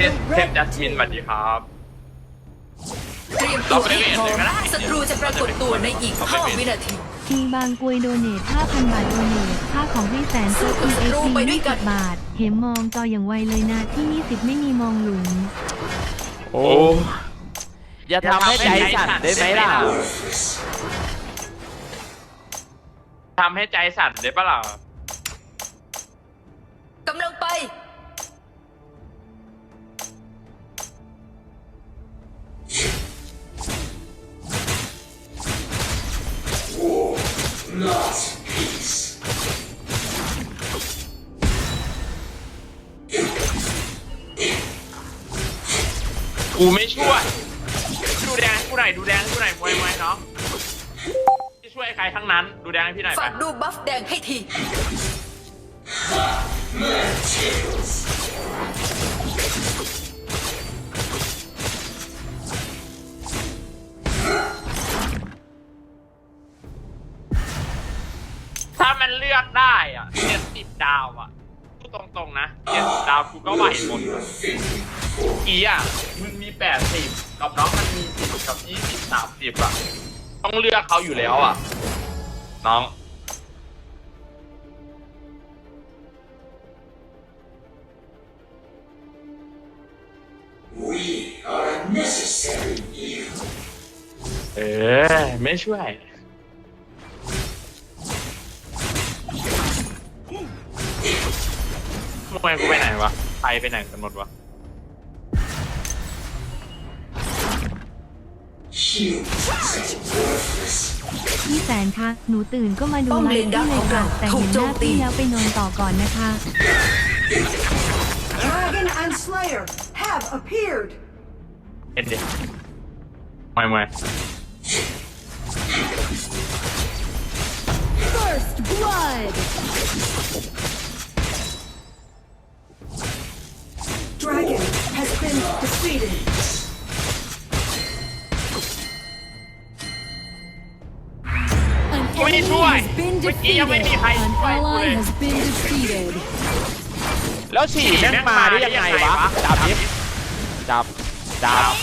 ทพเทพจัสมินสวัสดีครับ เตรียมตัวให้พร้อมศัตรูจะปรากฏตัวในอีก 5 วินาทีคิงบางกวยโดเนท5,000 บาทโดเนทค่าของให้แสนเซอร์ศัตรูไปด้วยกัน20บาท เห็มมองจออย่างไวเลยนะที่นี่สิบไม่มีมองหลุม โอ้อย่าทำให้ใจสั่นได้ไหมล่ะ ทำให้ใจสั่นได้ปะล่ะ กำลังไป กูไม่ช่วย ดูแดงให้กูหน่อยดูแดงให้กูหน่อยมวยมวยเนาะไม่ช่วยใครทั้งนั้น ดูแดงให้พี่หน่อยไปฝากดูบัฟแดงให้ที ถ้ามันเลือกได้อะเจ็ดสิบดาวอะพูดตรงๆนะเจ็ดสิบดาวกูก็ไหวหมดอีอะมึงมี แปดสิบกับน้องมันมีสิบกับยี่สิบสามสิบอะต้องเลือกเขาอยู่แล้วอะน้องเออไม่ช่วยทำไมกูไปไหนวะใครไปไหนกันหมดวะ พี่แสนคะ หนูตื่นก็มาดูป้อมไลเลฟ์นดัพี่กเลยค่ะของเราแต่เห็นหถูน้ากโจมตี พี่แล้วไปนอนต่อก่อนนะคะ Dragon and Slayer have appeared. เอ็นดิไม่ไม่ First blood Dragon has been defeated. ไม่ช่วย เมื่อกี้ยังไม่มีใครช่วยกูเลยแล้วฉี่แม่งมาได้ยังไงวะ จับยิบจับ จับ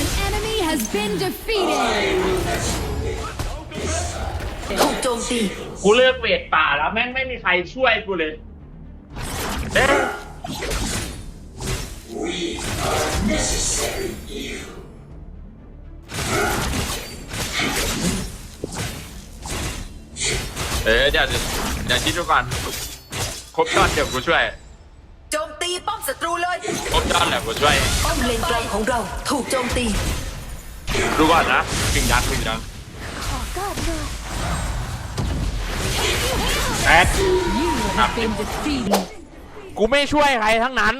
An enemy has been defeated ถูกโจมตีกูเลือกเวทป่าแล้วแม่งไม่มีใครช่วยกูเลยเอ๊ะ เออเดี๋ยวเดี๋ยวคิดดูก่อนครบยอดเดี๋ยวกูช่วยโจมตีป้อมศัตรูเลย ครบยอดแหละกูช่วยป้อมเลนกลางของเราถูกโจมตี ดูก่อนนะถึงยันถึงยันแอดครับกูไม่ช่วยใครทั้งนั้น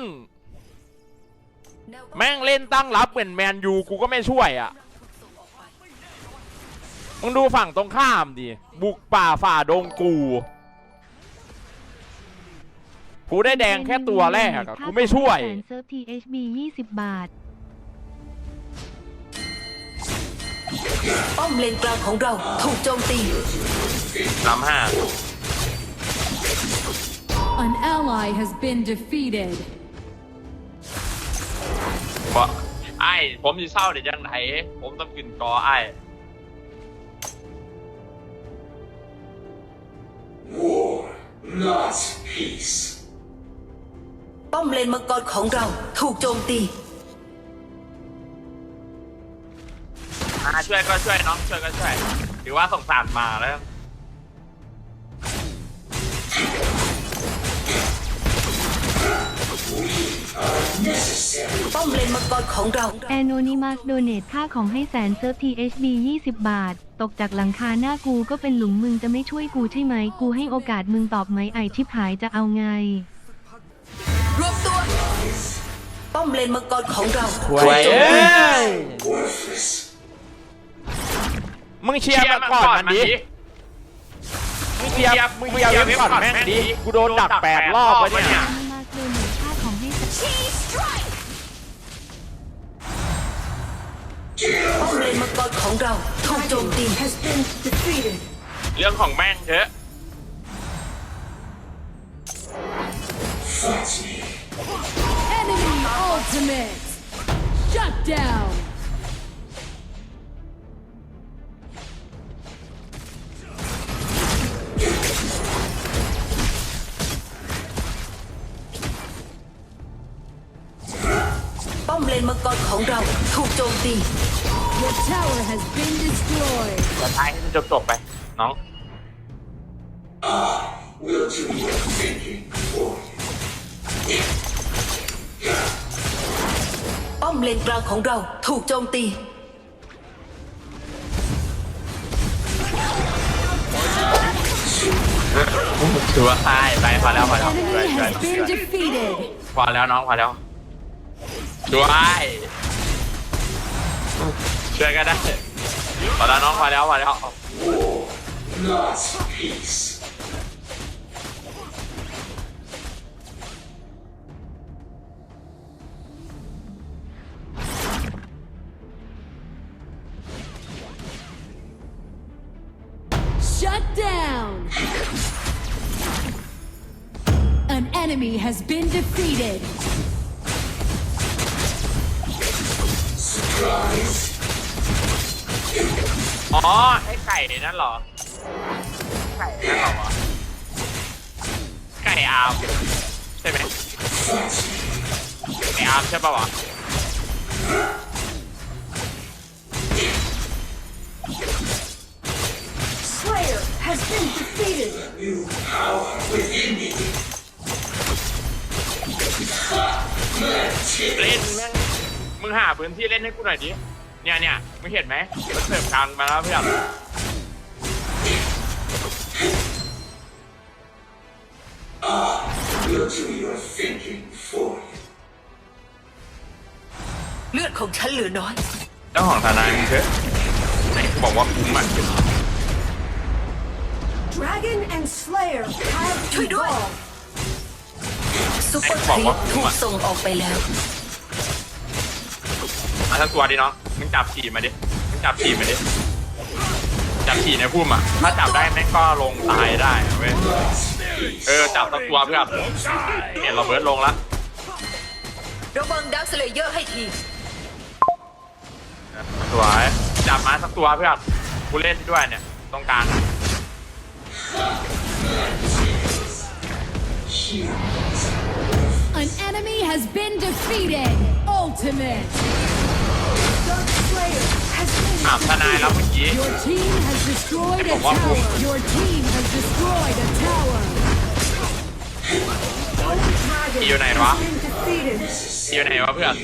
แม่งเล่นตั้งรับเหมือนแมนยูกูก็ไม่ช่วยอะ มึงดูฝั่งตรงข้ามดิ บุกป่าฝ่าดงกูกูได้แดงแค่ตัวแรกอะกูไม่ช่วยแสนเซิร์ฟ THB 20 บาท ป้อมเลนกลางของเราถูกโจมตีล้ำห้า An ally has been defeated. เพราะไอ้ผมจะเศร้าเดี๋ยวยังไงผมต้องกินกอไอ้ not peace. ป้อมเลนมังกรของเราถูกโจมตีอ่าช่วยก็ช่วยน้องช่วยก็ช่วยถือว่าสงสารมาแล้วป้อมเลนมังกรของเรา Anonymous Donate ค่าของให้แสนเซิร์ฟ THB 20 บาท ตกจากหลังคาหน้ากูก็เป็นหลุมมึงจะไม่ช่วยกูใช่ไหม กูให้โอกาสมึงตอบไหมไอชิบหายจะเอาไง รวมตัว ป้อมเลนมังกรของเราช่วยถูกโจมเอ้ตีย Worthless. มึงเชียร์มาก่อนมันดิ มึงเชียร์มึงเชียร์เว็บก่อนแม่งดิ กูโดนดักแปดรอบวะเนี่ย Anonymous Donate ค่าของให้แส ป้อมเลนมังกรของเราถูกโจมตี Has been defeated. เรื่องของแม่งเถอะ Enemy ultimate. Shut down. นมังกรของเราถูกโจมตี Your tower has been destroyed. สุดท้ายให้มันจบจบๆไป น้อง ป้อมเลนกลางของเราถูกโจมตี ถือว่าตายไปพอแล้วพอแล้ว Enemy ช่วยช่วย has been defeated. พอแล้วน้องพอแล้ว ช่วยช่วยก็ได้พอแล้วน้องพอแล้วพอแล้ว Shut down. อ๋อไอ้ไก่นั่นเหรอ ไก่นั่นเหรอวะไก่อาร์มใช่ไหมไก่อาร์มใช่ป่าวะ Slayer has been defeated. เล่นแม่ง มึงหาพื้นที่เล่นให้กูหน่อยดิ เนี่ยเนี่ยมึงเห็นไหมมันเสิร์ฟกลางมาแล้วเพื่อนเลือดของฉันเหลือน้อย เจ้าของทนายมึงเถอะไหนกูบอกว่าคุ้มอะ Dragon and Slayer have ช่วยด้วย evolved. ซุปเปอร์ครีปถูกส่งออกไปแล้ว มาทั้งตัวดิน้องมึงจับฉี่มาดิมึงจับฉี่มาดิจับฉี่ในพุ่มอะถ้าจับได้แม่งก็ลงตายได้เว้ยเออจับสักตัวเพื่อนเห็นเราเบิร์ดลงละระวังดักสเลเยอร์ให้ทีสวยจับมาสักตัวเพื่อนกูเล่นด้วยเนี่ยตรงกลางอะ An enemy has been defeated. Ultimate. ถามทนายแล้วเมื่อกี้ไอ้บอกว่าผมอยู่ไหนวะอยู่ไหนวะเพื่อน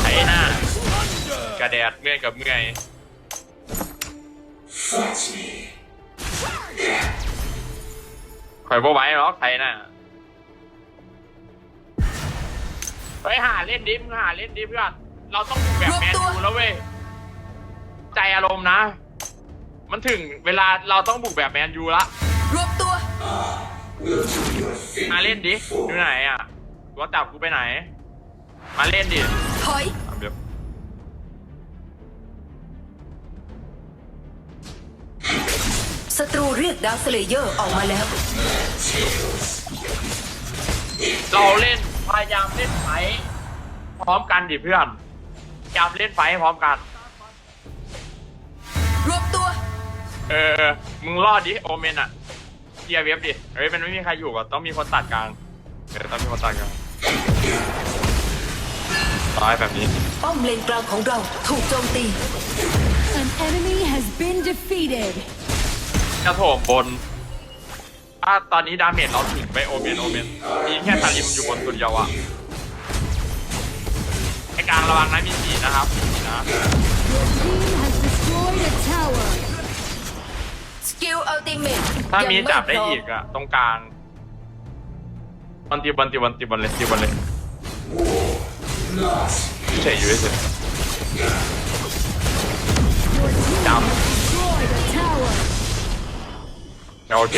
ไถหน้ากระแดดเมื่อยกับเมื่อย ข่อยบ่ไหวหรอกไถหน้าไปหาเล่นดิมงหาเล่นดิเพื่อนเราต้องแบบแมนยูแล้วเว้ยใจอารมณ์นะ มันถึงเวลาเราต้องบุกแบบแมนยูละรวบตัวมาเล่นดิอยู่ไหนอะตัวจับกูไปไหน มาเล่นดิถอย ศัตรูเรียกดักสเลเยอร์ออกมาแล้ว เราเล่นพยายามเล่นไฟท์พร้อมกันดิเพื่อนพยายามเล่นไฟท์พร้อมกัน รวบตัว เออ มึงรอดดิโอเมนอะเคลียร์เว็บดิเฮ้ยมันไม่มีใครอยู่อะต้องมีคนตัดกลางเออต้องมีคนตัดกลางตายแบบนี้ ป้อมเลนกลางของเราถูกโจมตี An enemy has been defeated. จะโถมบนถ้าตอนนี้ดาเมจเราถึงไปโอเมนโอเมนมีแค่ทาริมอยู่บนตัวเดียวอะไอกลางระวังนะมีสีนะครับมีสีนะ Your team has destroyed a tower. สกิลอัลติเมทถ้ามีจับได้อีกอะตรงกลางบอลตีบอลตีบอลตีบอลเลยตีบอลเลยเฉยอยู่เฉย โอเค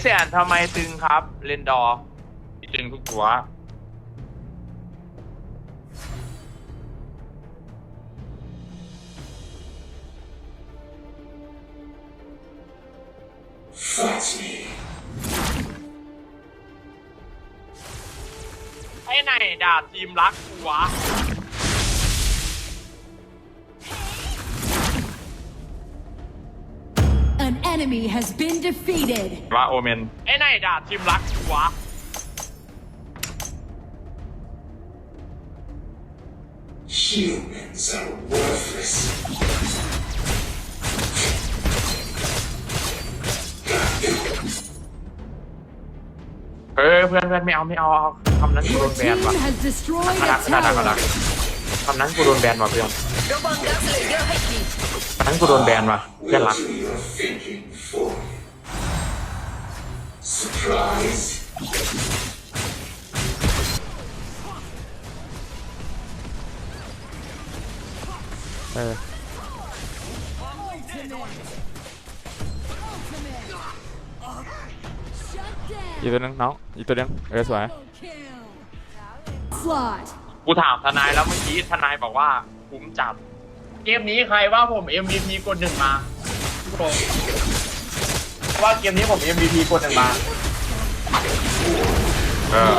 เสียนทำไมตึงครับ เลนดอร์ตึงทุกตัวไอ้ไหนด่าทีมรักกูวะ enemy has been defeated. ว่าโอเมนไอ้ไหนด่าทีมรักกูวะ Humans are worthless. เออเพื่อนเพื่อนไม่เอาไม่เอาเอาคำนั้นกูโด Your นแบ team นว่ะ has destroyed กระดั a กกระดักกระดัก tower. คำนั้นกูโดนแบนว่ะเพื่อน ระวังดักสเลเยอร์ให้ทีคำนั้นกูโดนแบนว่ะเพื่อนรัก What you're thinking นึงเออสวย Double kill. Slot. กูถามทนายแล้วเมื่อกี้ทนายบอกว่าคุ้มจัด เกมนี้ใครว่าผม MVP กดหนึ่งมาทุกคน ว่าเกมนี้ผม MVP กดหนึ่งมาเออ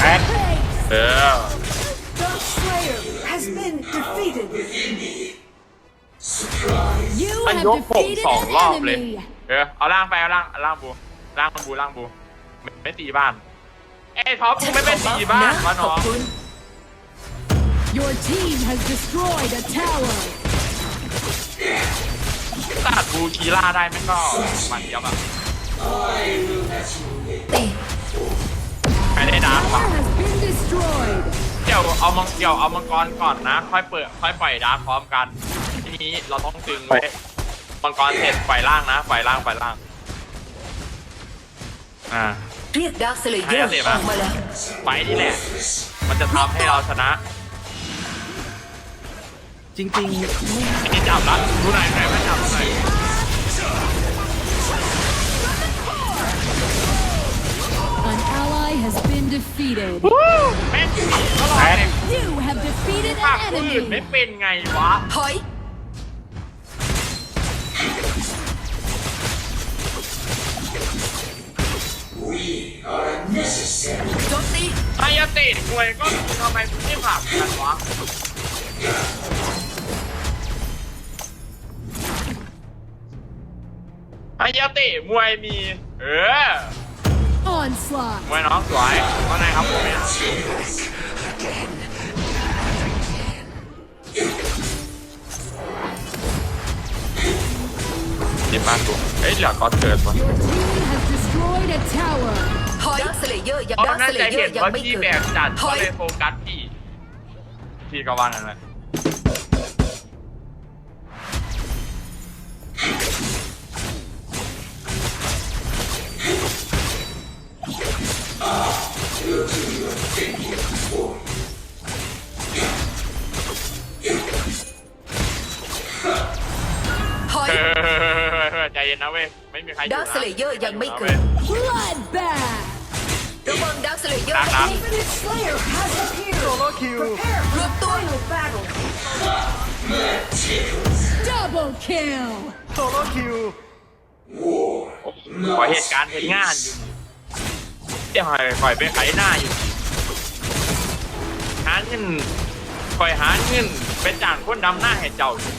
แอดเออ Dark Slayer has been defeated. You มัน have ยกผม defeated สอง an รอบเลย enemy. เออ เอาล่างไปเอาล่างเอาล่างบูล่างบูล่างบูไม่ไม่ตีบ้าน เอ้ยท็อปมึงไม่ไปตีบ้านวะขน้ออบงคุณ Your team has destroyed a tower. ตัดบูคีล่าได้ไม่ก็มันเดียวแบบตีไปได้ดาร์ก Tower ว่ะ has been destroyed. เดี๋ยวเอามังเดี๋ยวเอามังกรก่อนนะ ค่อยเปิดค่อยปล่อยดาร์กพร้อมกัน ทีนี้เราต้องตึงไว้มังกรเสร็จปล่อยล่างนะปล่อยล่างปล่อยล่าง อ่า เรียกดักสเลเยอร์ให้อเอาอกสิมาแล้วไปนี่แหละ มันจะทำให้เราชนะ จริงๆนี่จับละดูไหนไหนไม่จับดูไหน An ally has been defeated. แม่งหนีก็รอดเลย You have defeated ภาค an ผู้อื่นไม่ enemy. เป็นไงวะถอย We are necessary. โจมตีไอ้ยาติดมวยก็ทำไมถึงไม่ผ่านกันวะ ไอ้ยาติมวยมี เออ Onslaught. มวยน้องสวยว่าไงครับผมเนี่ยนี่บ้านกูเอ้ยเหลือก็เกิดวะ Your team has destroyed a tower. ถอยดักสเลเยอร์ยังเพดัราะกน่าสเลจะเยอเห็นร์ยังว่าไม่พี่เกิดแบกจัดถก็อยเลยโฟกัสพี่ พี่ก็ว่านั่นแหละ เย็นนะเว้ย ไม่มีใครอยู่ดันะกสเลเยอร์ยังไม่เกิด Bloodbath. ระวังดักสเลเยอร์ดักให้นะที Infinite Slayer has appeared. Prepare for the final battle. Double kill. ขอเหตุการณ์เหตุงานอยู่เดี๋ยวคอยคอยไปไขหน้าอยู่ หาเงินคอยหาเงินเป็นจ่างคนดำหน้าให้เจ้าอยู่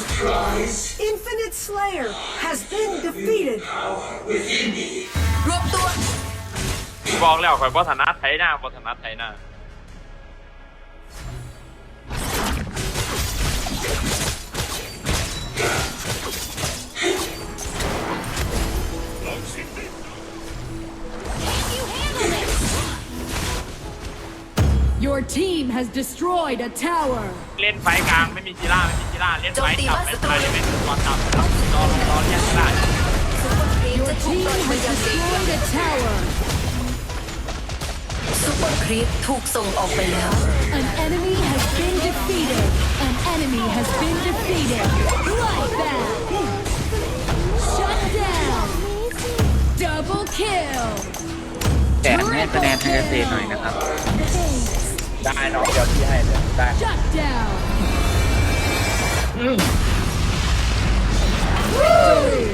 Surprise? Infinite Slayer has been defeated. Power within me. รวมตัว บอกแล้วคอยบอสนัดไถหน้าบอสนัดไถหน้า Your team has destroyed a tower. เล่นไฟกลางไม่มีกีฬาไม่มีกีฬาเล่นไฟจับเป็นไฟเล่นตัวจับรอรอเรียกกีฬาซุปเปอร์ครีม Your จะถูก team ปล่อยไป has ยังเลเยอ destroyed ร์ a tower. ซซุปเปอร์ครีปถูกส่งออกไปแล้ว An enemy has been defeated. An enemy has been defeated. Like that. Shut down. Double kill. แต่ให้คะแนนไฮยาเตะหน่อยนะครับ ได้น้องเดี๋ยวพี่ให้เลยได้ Shut down. Victory.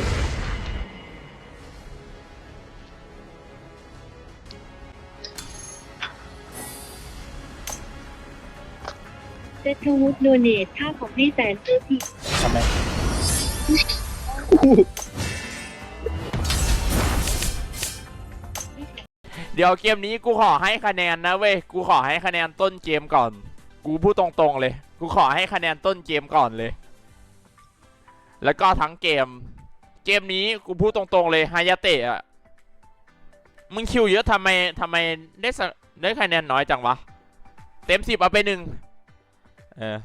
เซทวุฒโดเนทค่าของให้แสนเซอร์ THB ทำไม เดี๋ยวเกมนี้กูขอให้คะแนนนะเว้ย กูขอให้คะแนนต้นเกมก่อน กูพูดตรงๆเลย กูขอให้คะแนนต้นเกมก่อนเลย แล้วก็ทั้งเกม เกมนี้กูพูดตรงๆเลยฮายาเตะอะมึงคิวเยอะทำไมทำไมได้ได้คะแนนน้อยจังวะ เต็มสิบเอาไปหนึ่งเออ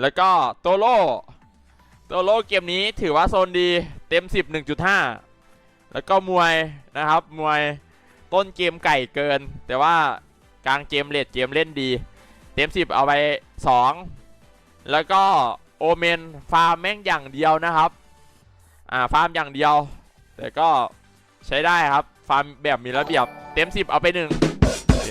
แล้วก็โตโร่โตโร่เกมนี้ถือว่าโซนดี เต็ม10 1.5แล้วก็มวยนะครับมวย ต้นเกมไก่เกิน แต่ว่ากลางเกมเลดเกมเล่นดี เต็ม10เอาไป2แล้วก็โอเมนฟาร์มแม่งอย่างเดียวนะครับอ่าฟาร์มอย่างเดียว แต่ก็ใช้ได้ครับ ฟาร์มแบบมีระเบียบ เต็ม10เอาไป1โอเค